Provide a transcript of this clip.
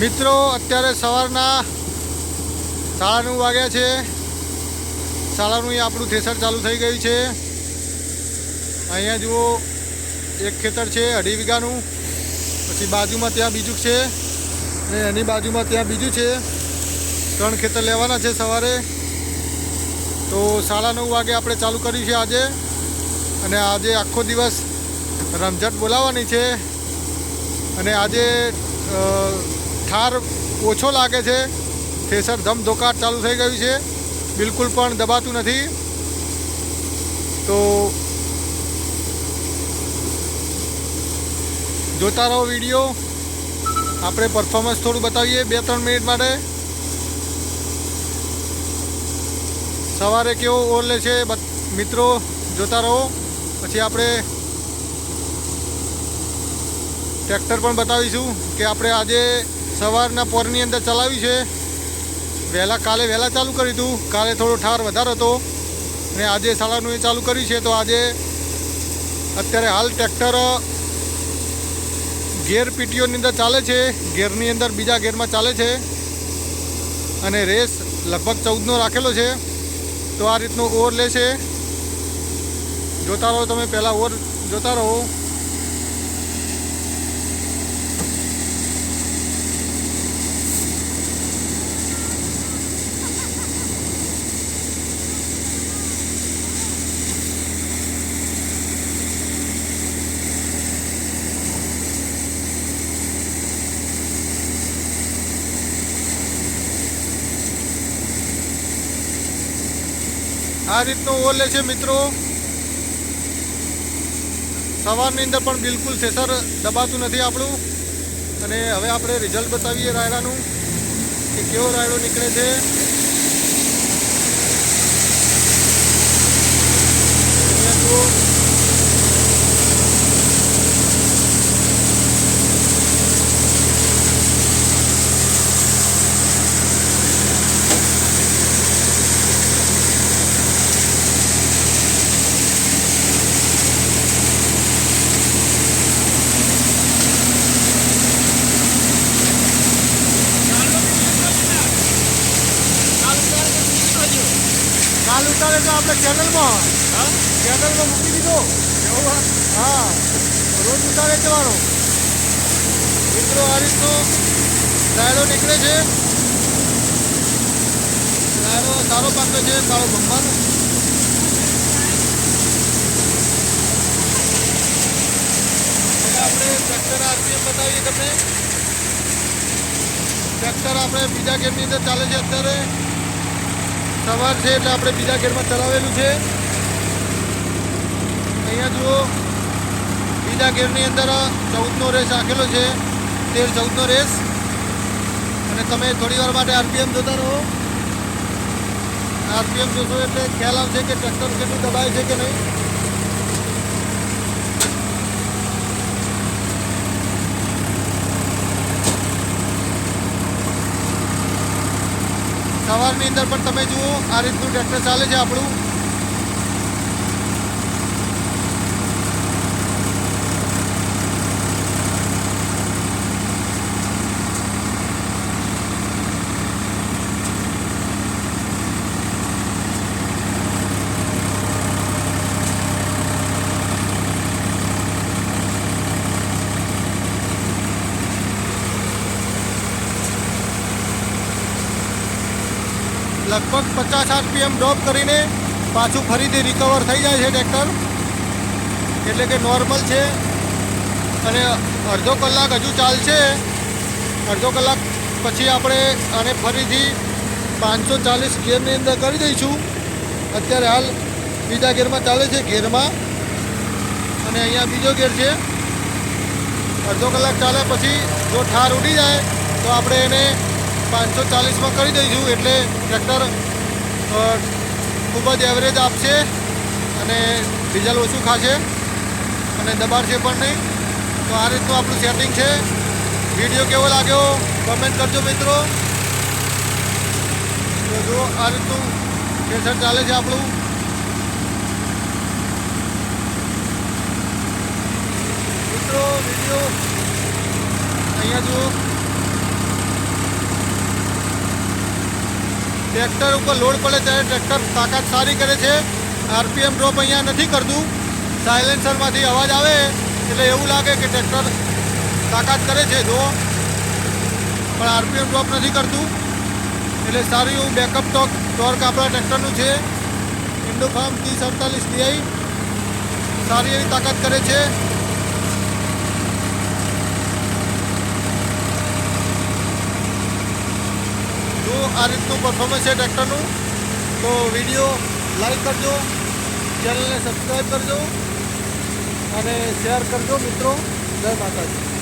મિત્રો, અત્યારે સવારના સાડા નવ વાગ્યા છે. સાડાનું આપણું થેસર ચાલુ થઈ ગયું છે. અહીંયા જુઓ, એક ખેતર છે, અઢી વીઘાનું. પછી બાજુમાં ત્યાં બીજું છે અને એની બાજુમાં ત્યાં બીજું છે. ત્રણ ખેતર લેવાના છે સવારે. તો સાડા નવ વાગે આપણે ચાલુ કર્યું છે આજે. અને આજે આખો દિવસ રમઝટ બોલાવવાની છે. અને આજે ઠાર ઓછો લાગે છે. થેસર ધમધોકાટ ચાલુ થઈ ગયું છે. બિલકુલ પણ દબાતું નથી. તો જોતા રહો વીડિયો. આપણે પરફોર્મન્સ થોડું બતાવીએ બે ત્રણ મિનિટ માટે. સવારે કેવો ઓર લે છે મિત્રો, જોતા રહો. પછી આપણે ટ્રેક્ટર પણ બતાવીશું કે આપણે આજે સવારના પોરની અંદર ચલાવી છે. વહેલા કાલે વહેલા ચાલુ કર્યું હતું કાલે થોડો ઠાર વધારે હતો અને આજે શાળાનું એ ચાલુ કર્યું છે. તો આજે અત્યારે હાલ ટ્રેક્ટર ગેર પીટીઓની અંદર ચાલે છે. ગેરની અંદર બીજા ગેરમાં ચાલે છે. અને રેસ લગભગ ચૌદનો રાખેલો છે. તો આ રીતનો ઓવર લે છે. જોતા રહો તમે પહેલાં ઓવર જોતા રહો. આ રીતનો ઓવર લે છે મિત્રો. સવારની અંદર પણ બિલકુલ સેસર દબાતું નથી આપણું. અને હવે આપણે રિઝલ્ટ બતાવીએ રાયડાનું કે કેવો રાયડો નીકળે છે અહીંયા જુઓ કાલ ઉતારે તો આપણે ચેનલમાં ચેનલમાં મૂકી દીધો. હા? રોજ ઉતારે જવાનો મિત્રો આ રીતનો રાયડો નીકળે છે. રાયડો સારો પાકે છે કાળો ભંભાનો આપણે ટ્રેક્ટર આરપીએમ બતાવીએ તમને. ટ્રેક્ટર આપણે બીજા ગેમની અંદર ચાલે છે અત્યારે. સવાર છે એટલે આપણે બીજા ગેરમાં ચલાવેલું છે. અહીંયા જુઓ, બીજા ગેરની અંદર ચૌદનો રેસ રાખેલો છે. તેર ચૌદનો રેસ. અને તમે થોડીવાર માટે આરપીએમ જોતા રહો. આરપીએમ જોશો એટલે ખ્યાલ આવશે કે ટ્રેક્ટર કેટલું દબાય છે કે નહીં. સવારની અંદર પણ તમે જુઓ આ રીતનું ટ્રેક્ટર ચાલે છે આપણું. લગભગ પચાસ આરપીએમ ડ્રોપ કરીને પાછું ફરીથી રિકવર થઈ જાય છે ટ્રેક્ટર એટલે કે નોર્મલ છે. અને અડધો કલાક હજુ ચાલશે. અડધો કલાક પછી આપણે આને ફરીથી પાંચસો ચાલીસ ગેરની અંદર કરી દઈશું. અત્યારે હાલ બીજા ગેરમાં ચાલે છે ગેરમાં અને અહીંયા બીજો ગેર છે. અડધો કલાક ચાલે પછી જો ઠાર ઉડી જાય, તો આપણે એને પાંચસો ચાલીસમાં કરી દઈશું એટલે ટ્રેક્ટર ખૂબ જ એવરેજ આપશે અને ડીઝલ ઓછું ખાશે અને દબાડશે પણ નહીં. તો આ રીતનું આપણું સેટિંગ છે. વીડિયો કેવો લાગ્યો કમેન્ટ કરજો મિત્રો. તો જો આ રીતનું કેસર ચાલે છે આપણું. મિત્રો, વીડિયો અહીંયા જુઓ. ટ્રેક્ટર ઉપર લોડ પડે ત્યારે ટ્રેક્ટર તાકાત સારી કરે છે. આરપીએમ ડ્રોપ અહીંયા નથી કરતું. સાયલેન્સરમાંથી અવાજ આવે એટલે એવું લાગે કે ટ્રેક્ટર તાકાત કરે છે જો પણ આરપીએમ ડ્રોપ નથી કરતું. એટલે સારું એવું બેકઅપ ટોક ટોર્ક આપણા ટ્રેક્ટરનું છે. ઇન્ડોફાર્મ ત્રીસ અડતાલીસ ડીઆઈ સારી એવી તાકાત કરે છે. જો આ રીતનું પરફોર્મન્સ છે ટ્રેક્ટરનું, તો વીડિયો લાઈક કરજો, ચેનલને સબસ્ક્રાઈબ કરજો અને શેર કરજો મિત્રો. જય માતાજી.